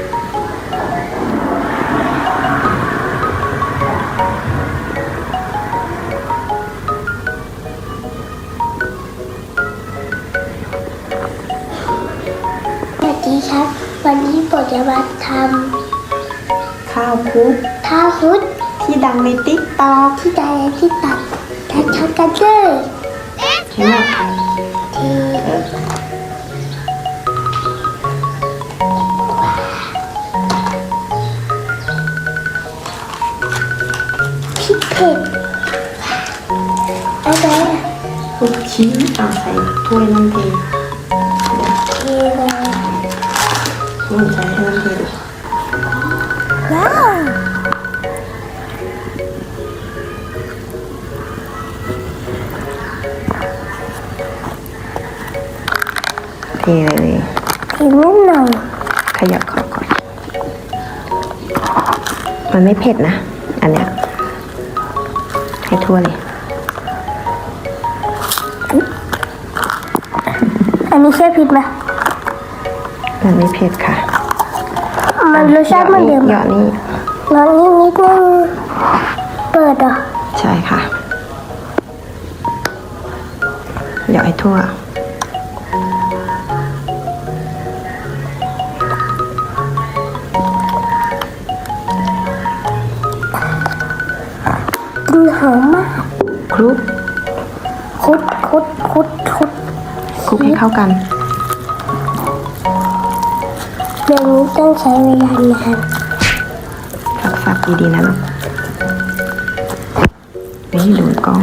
สวัสดีครับ วันนี้ผมจะมาทข้าวคลุกำข้าวฟุตที่ดังในติ๊กต็อกที่ใดที่ตัดแทนช็อตกันเลยเห็นไหม พริกเอะไรอะคลุกชีสเอาใส่ถ้วยน้ำเทเทเลยมันใส่ให้น้ำเทดูว้าวเทเลยเทนิดหน่อยขยับขอบก่อน มันไม่เผ็ดนะ อันเนี้ย ให้ทั่วเลย อันนี้ใช่พริกไหมมันไม่เผ็ดค่ะ มันรสชาติเหมือนเดิมหยอดนี่ลองนิดนิดนึง เปิดเหรอะ ใช่ค่ะหยอดให้ทั่ว กลิ่นหอมมากคลุกคุดคุดคุดคุดคลุกให้เข้ากันเรื่องนี้ต้องใช้เวลานานสับสับดีๆนะลูกไม่ให้โดนกล้อง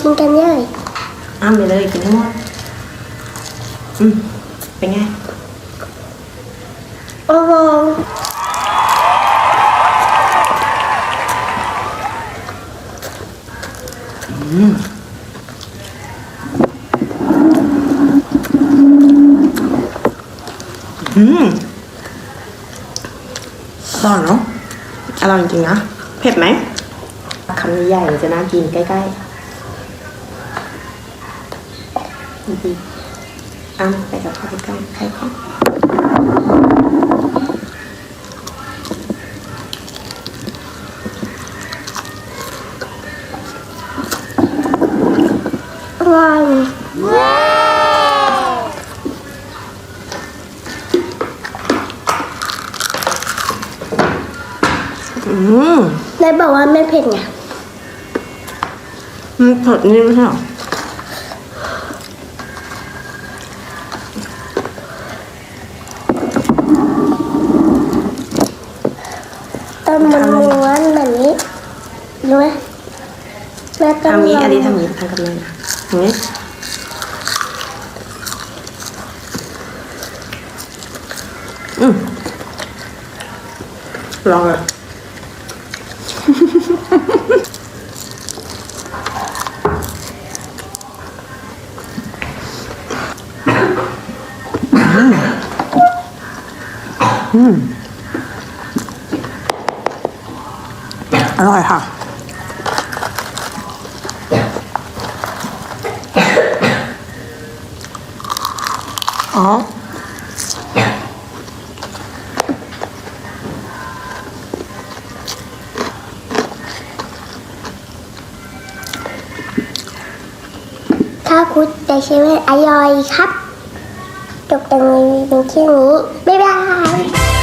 กินกันเลย อ้ามไปเลยกินทั้งหมดอืมเป็นไงโอ้โหอืมอร่อยเนาะอร่อยจริงๆนะ เผ็ดไหมคำใหญ่ๆจะน่ากินใกล้ ๆดีๆ อ้ามไปกับพ่อใกล้ๆใครของอร่อยอืมนายบอกว่าไม่เผ็ดไงมันเผ็ดนี่ไม่ใช่หรอ ต้มมันม้วนแบบนี้รู้ไหมแม่ต้มทำนี้ลงอันนี้ทำนี้ทำกับแม่นะทำนี้อืมลองเลย อร่อยค่ะ อ๋อข้าวคุดแต่เชฟเว่นอร่อยครับ จบตรงนี้เป็นแค่นี้ บ๊ายบาย